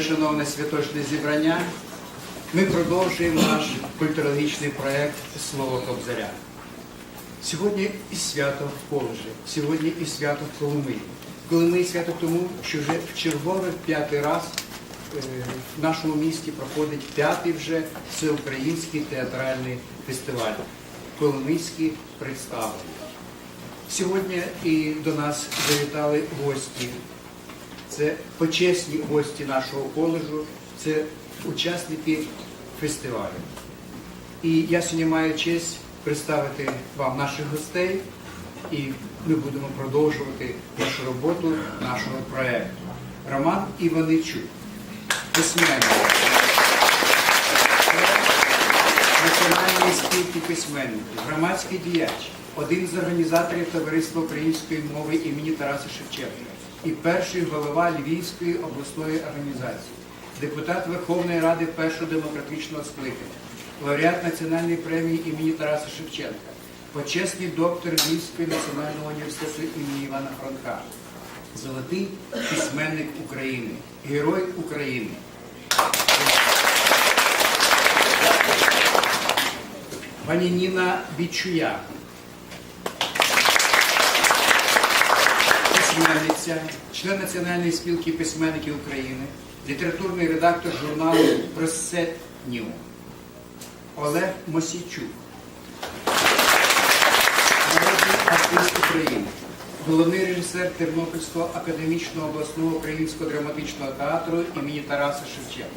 шановне святочне зібрання, ми продовжуємо наш культурологічний проєкт Слово Кобзаря. Сьогодні і свято в Колежі, сьогодні і свято в Коломиї. Коломиї свято тому, що вже в черговий п'ятий раз е, в нашому місті проходить п'ятий вже всеукраїнський театральний фестиваль Коломийські представлення. Сьогодні і до нас завітали гості. Це почесні гості нашого коледжу, це учасники фестивалю. І я сьогодні маю честь представити вам наших гостей, і ми будемо продовжувати нашу роботу нашого проєкту. Роман Іваничук, письменник, національної спілки письменників, громадський діяч, один з організаторів Товариства української мови імені Тараса Шевченка і перший голова Львівської обласної організації, депутат Верховної Ради першого демократичного скликання, лауреат Національної премії імені Тараса Шевченка, почесний доктор Львівської національного університету імені Івана Франка, золотий письменник України, герой України. Пані Ніна Бічуя, письменниця, член Національної спілки письменників України, літературний редактор журналу Просетнів Олег Мосійчук, народний артист України, головний режисер Тернопільського академічного обласного українського драматичного театру імені Тараса Шевченка,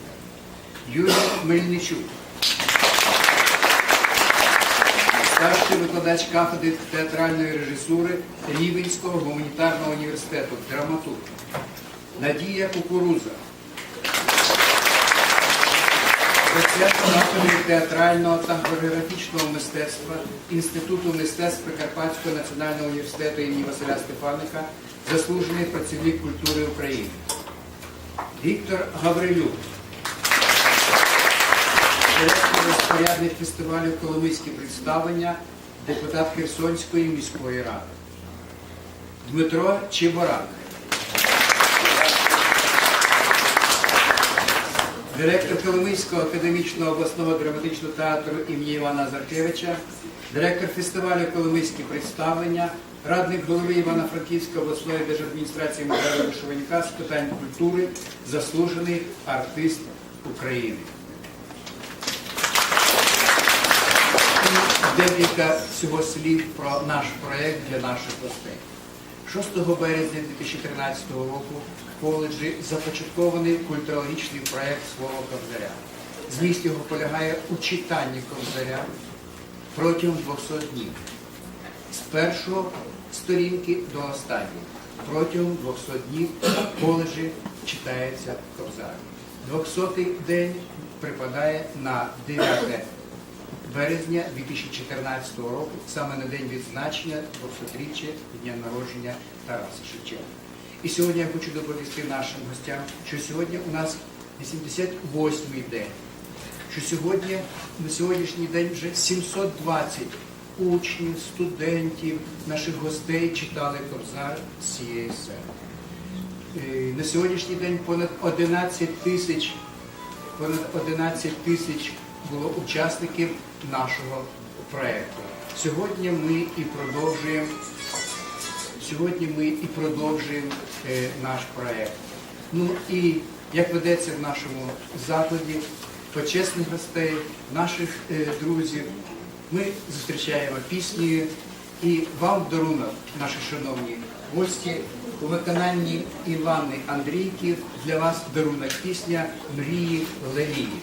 Юрій Мельничук. Старший викладач кафедри театральної режисури Рівенського гуманітарного університету, драматург. Надія Кукуруза. Кафедри театрального та хореографічного мистецтва Інституту мистецтв Прикарпатського національного університету імені Василя Стефаника, заслужений працівник культури України. Віктор Гаврилюк. Розпорядник фестивалю Коломийські представлення, депутат Херсонської міської ради. Дмитро Чеборак. Директор Коломийського академічного обласного драматичного театру імені Івана Заркевича, директор фестивалю Коломийські представлення, радник голови Івано-Франківської обласної держадміністрації Михайла Вишиванька з питань культури, заслужений артист України. І декілька всього слів про наш проєкт для наших гостей. 6 березня 2013 року в коледжі започаткований культурологічний проєкт Слово Ковзаря. Зміст його полягає у читанні Ковзаря протягом 200 днів. З першої сторінки до останньої. Протягом 200 днів в коледжі читається Ковзар. 200-й день припадає на 9 березня 2014 року, саме на день відзначення 200-річчя дня народження Тараса Шевченка. І сьогодні я хочу доповісти нашим гостям, що сьогодні у нас 88-й день, що сьогодні, на сьогоднішній день вже 720 учнів, студентів, наших гостей читали Кобзар з цієї серії. Е, На сьогоднішній день понад 11 тисяч понад 11 тисяч учасників нашого проєкту. Сьогодні ми і продовжуємо. Сьогодні ми і продовжуємо е, наш проєкт. Ну і як ведеться в нашому закладі, почесних гостей, наших е, друзів, ми зустрічаємо піснею і вам дарунок, наші шановні гості, у виконанні Івани Андрійки для вас дарунок пісня Мрії Лелії.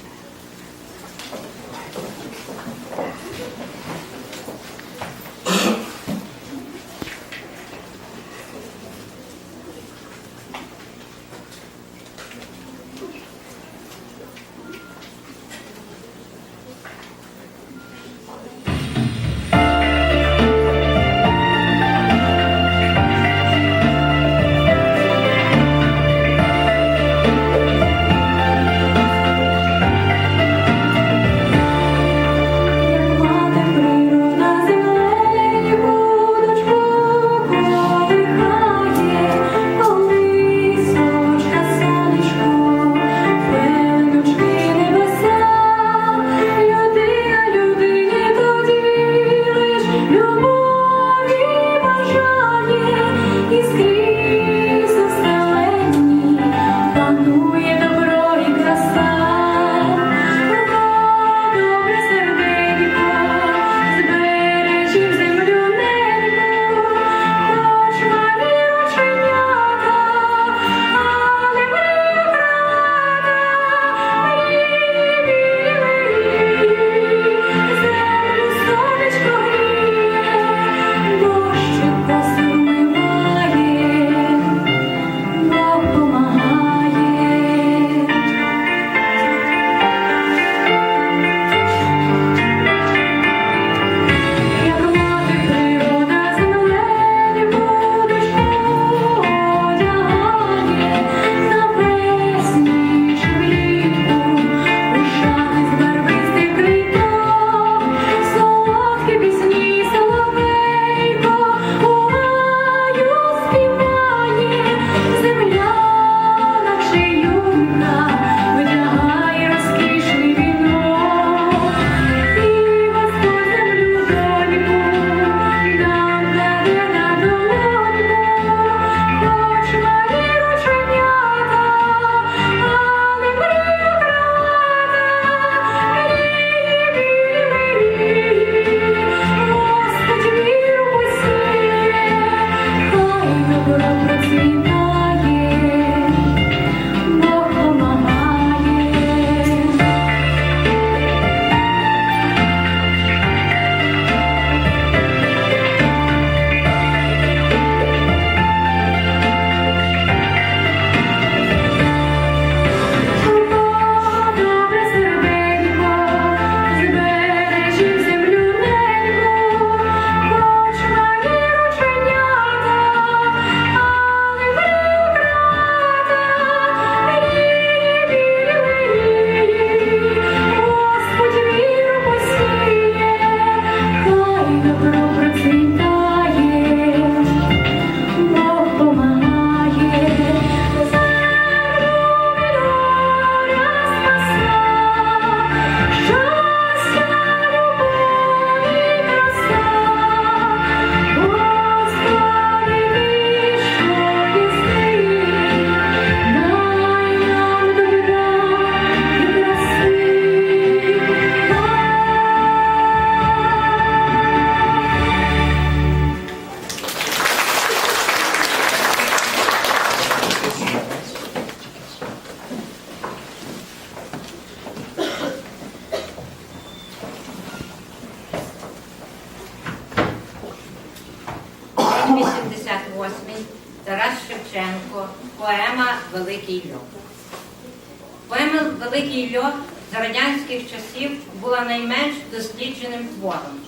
Радянських часів була найменш дослідженим твором,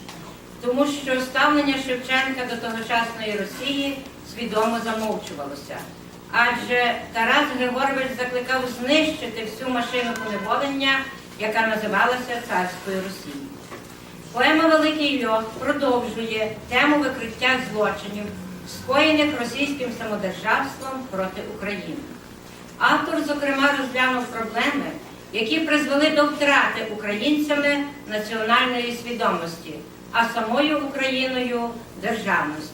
тому що ставлення Шевченка до тогочасної Росії свідомо замовчувалося. Адже Тарас Григорович закликав знищити всю машину поневолення, яка називалася царською Росією. Поема Великий льох продовжує тему викриття злочинів, скоєних російським самодержавством проти України. Автор, зокрема, розглянув проблеми, які призвели до втрати українцями національної свідомості, а самою Україною державності.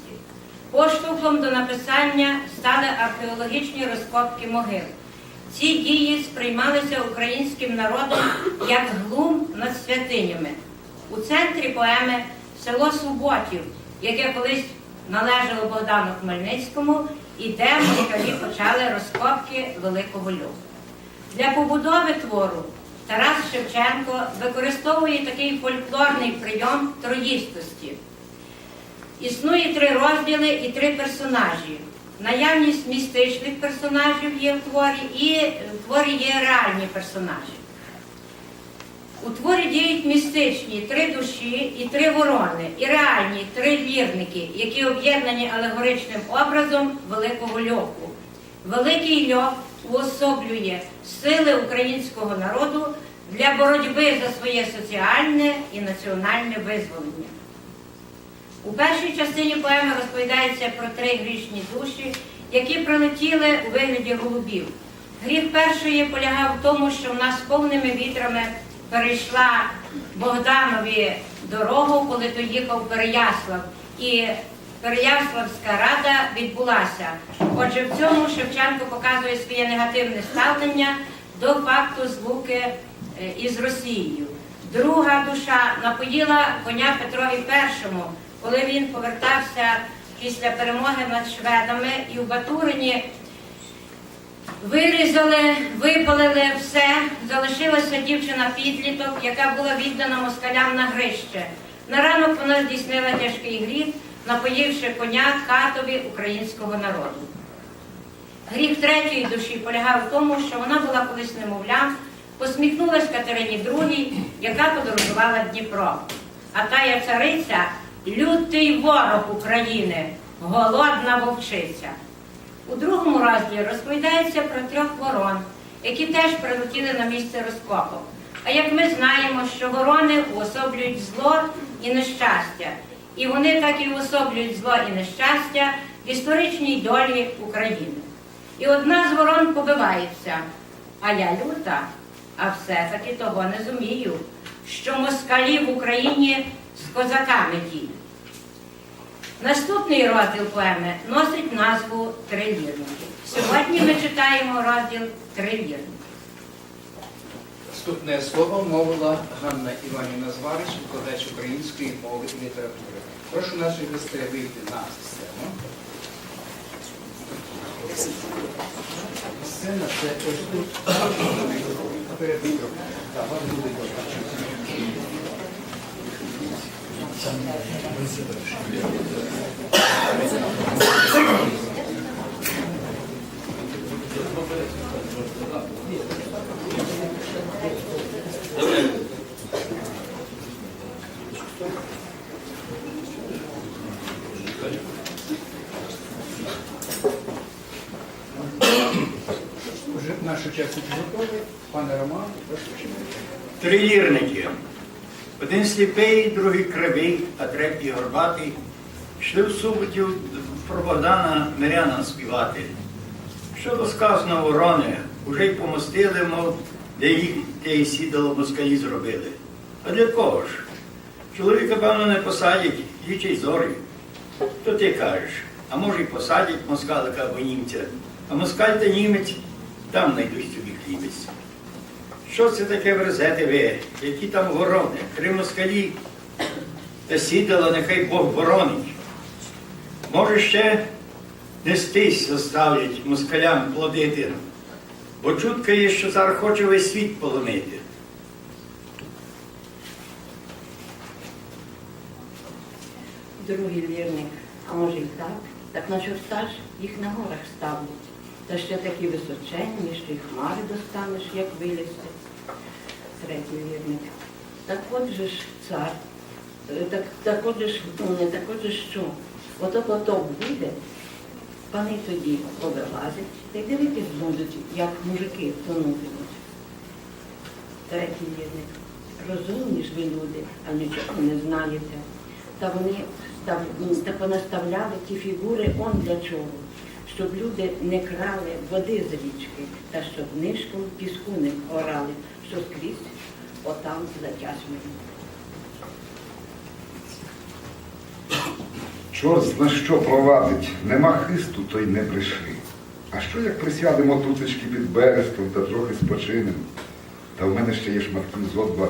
Поштовхом до написання стали археологічні розкопки могил. Ці дії сприймалися українським народом як глум над святинями. У центрі поеми село Суботів, яке колись належало Богдану Хмельницькому, і де москалі почали розкопки Великого Льву. Для побудови твору Тарас Шевченко використовує такий фольклорний прийом троїстості. Існує три розділи і три персонажі. Наявність містичних персонажів є в творі, і в творі є реальні персонажі. У творі діють містичні три душі і три ворони, і реальні три вірники, які об'єднані алегоричним образом великого льоху. Великий льох уособлює сили українського народу для боротьби за своє соціальне і національне визволення. У першій частині поеми розповідається про три грішні душі, які прилетіли у вигляді голубів. Гріх першої полягав в тому, що вона з повними вітрами перейшла Богданові дорогу, коли той їхав Переяслав. І Переяславська рада відбулася. Отже, в цьому Шевченко показує своє негативне ставлення до факту злуки е, із Росією. Друга душа напоїла коня Петрові І, коли він повертався після перемоги над шведами і в Батурині Вирізали, випалили все, залишилася дівчина підліток, яка була віддана москалям на грище. На ранок вона здійснила тяжкий гріх, напоївши коня катові українського народу. Гріх третьої душі полягав в тому, що вона була колись немовлям, посміхнулась Катерині II, яка подорожувала Дніпро. А тая цариця лютий ворог України, голодна вовчиця. У другому розділі розповідається про трьох ворон, які теж прилетіли на місце розкопок. А як ми знаємо, що ворони уособлюють зло і нещастя, і вони так і уособлюють зло і нещастя в історичній долі України. І одна з ворон побивається, а я люта, а все-таки того не зумію, що москалі в Україні з козаками діють. Наступний розділ поеми носить назву «Тривірники». Сьогодні ми читаємо розділ Три вірники. Вступне слово мовила Ганна Іванівна Зварич, викладач української мови і літератури. Прошу наших гостей вийти на сцену. Сцена це ось тут. Перед мікрофоном. Вже нашу частину готові. Пане Роман, прошу. Один сліпий, другий кривий, а третій горбатий. Йшли в суботів про Богдана Миряна співати. Щодо сказаного ворони, уже й помостили, мов, де їх де й сідало москалі зробили. А для кого ж? Чоловіка, певно, не посадять, їче й зорі. То ти кажеш, а може й посадять москалика або німця, а москаль та німець там знайдуть собі хлібець. Що це таке верзете ви? Які там ворони? Три москалі та сідала, нехай Бог боронить. Може ще нестись заставлять москалям плодити, бо чутка є, що цар хоче весь світ полонити. Другий вірник, а може і так. Так на чорта ж їх на горах ставлять. Та ще такі височенні, що й хмари достанеш, як вилізти. Третій вірник. Так от же ж цар, е, так, так от ж, не так от ж що? Ото потоп буде, пани тоді повилазять, та й дивитись будуть, як мужики тонутимуть. Третій вірник. Розумні ж ви люди, а нічого не знаєте. Та вони понаставляли ті фігури он для чого? Щоб люди не крали води з річки, та щоб нишком піску не орали, що скрізь отам за тяжмою. Чорт зна що провадить, нема хисту, то й не бреши. А що як присядемо тутечки під берестом та трохи спочинемо? Та в мене ще є шматків зо два,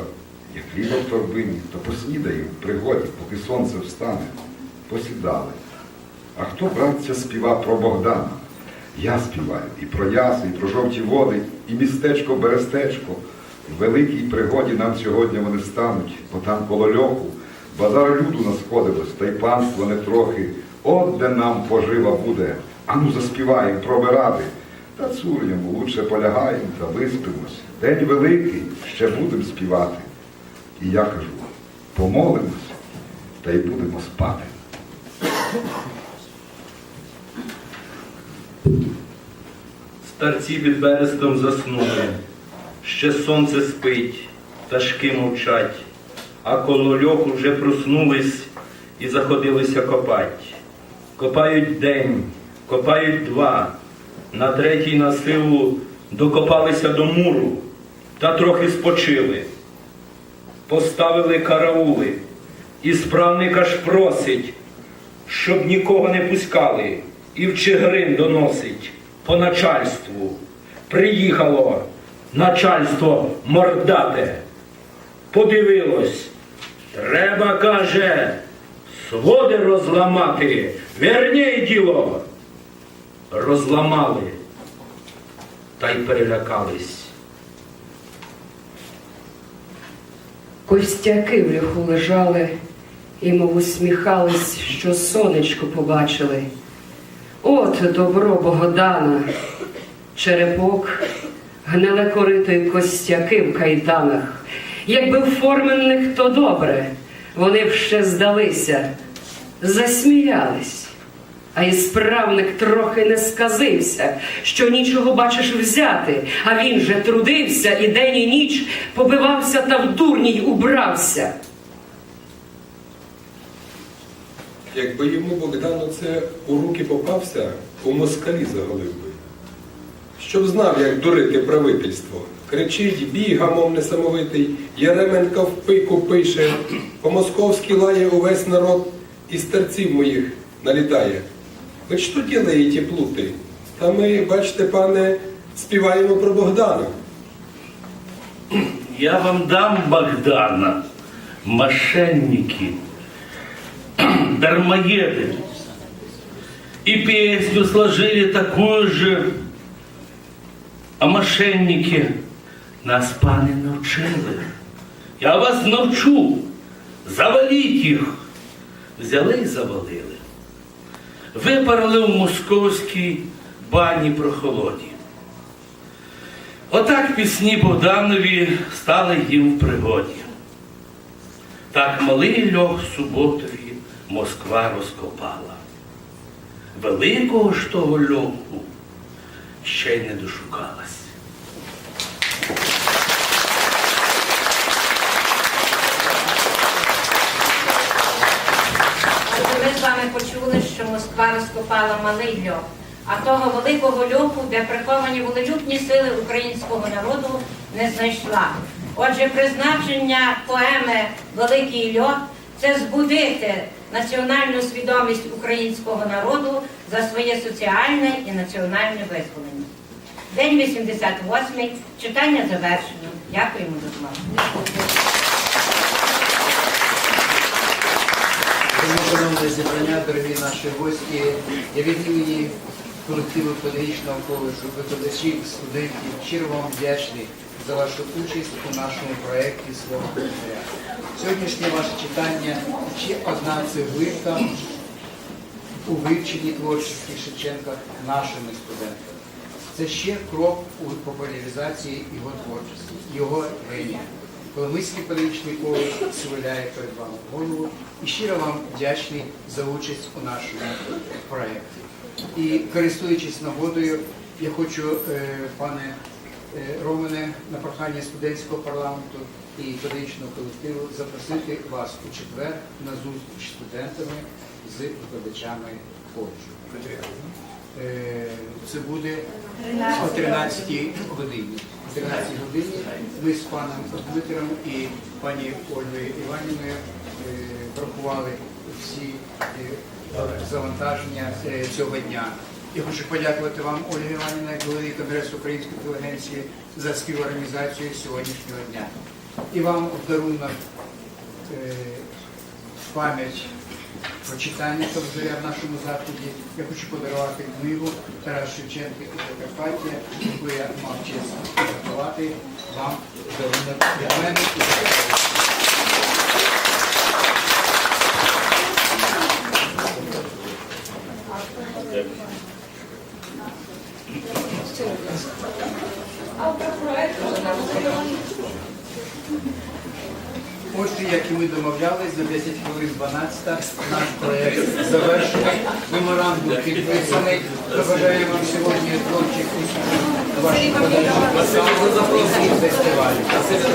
як хліба в торбині, то поснідаю в пригоді, поки сонце встане. Посідали. А хто, братця, співа про Богдана? Я співаю і про яси, і про жовті води, і містечко Берестечко. В великій пригоді нам сьогодні вони стануть, бо там коло льоху базар люду насходилось, та й панство не трохи. От де нам пожива буде. Ану заспіваємо про ради. Та цур'ємо, лучше полягаємо та виспимось. День великий, ще будемо співати. І я кажу, помолимось, та й будемо спати. Старці під берестом заснули, ще сонце спить, пташки мовчать, а коло льоху вже проснулись і заходилися копать. Копають день, копають два, на третій на силу докопалися до муру та трохи спочили. Поставили караули, і справника ж просить, щоб нікого не пускали, і в Чигирин доносить по начальству. Приїхало начальство мордате. Подивилось, треба, каже, своди розламати. Верній діло. Розламали та й перелякались. Костяки в льоху лежали і мов усміхались, що сонечко побачили. От добро Богодана, черепок, гниле корито й костяки в кайданах. Якби в форменних, то добре, вони б ще здалися, засміялись. А і справник трохи не сказився, що нічого бачиш взяти, а він же трудився і день і ніч побивався та в дурній убрався. Якби йому Богдану це у руки попався, у москалі заголив би. Щоб знав, як дурити правительство. Кричить, біга, мов несамовитий, Яременка в пику пише, по-московськи лає увесь народ і старців моїх налітає. Ви що ділаєте плути? Та ми, бачите, пане, співаємо про Богдана. Я вам дам Богдана, мошенники, дармоеды. И песню сложили такую же, а мошенники нас пани навчили. Я вас навчу, заваліть їх. Взяли і завалили. Випарили в московській бані прохолоді. Отак пісні Богданові стали їм в пригоді. Так малий льох суботові Москва розкопала. Великого ж того льоху ще й не дошукалась. Отже, ми з вами почули, що Москва розкопала малий льох, а того великого льоху, де приховані волелюбні сили українського народу, не знайшла. Отже, призначення поеми Великий льох це збудити національну свідомість українського народу за своє соціальне і національне визволення. День 88, читання завершено. Дякуємо за увагу. Шановне зібрання, дорогі наші гості, я від імені колективу педагогічного коледжу, викладачів, студентів, щиро вам вдячний за вашу участь у нашому проєкті Слово Календаря. Сьогоднішнє ваше читання ще одна цеглинка у вивченні творчості Шевченка нашими студентами. Це ще крок у популяризації його творчості, його генія. Коломийський педагогічний коледж схиляє перед вами голову і щиро вам вдячний за участь у нашому проєкті. І користуючись нагодою, я хочу, е, пане е, Романе, на прохання студентського парламенту і педагогічного колективу запросити вас у четвер на зустріч студентами з викладачами коледжу. Е, Це буде о 13 годині. О 13 годині ми з паном Дмитром і пані Ольгою Іванівною е, врахували всі е, завантаження е, цього дня. Я хочу подякувати вам, Ольга Іванівна, голові Конгресу української інтелігенції за співорганізацію сьогоднішнього дня. І вам в дарунок е, пам'ять про читання Кобзаря в нашому заході. Я хочу подарувати книгу Тарас Шевченка і Закарпаття, яку я мав честь подарувати вам для мене і від колег. Отже, як і ми домовлялись, за 10 хвилин 12 наш проєкт завершений. Меморандум підписаний. Забажаємо вам сьогодні творчих успіхів ваших вашій подальшій і.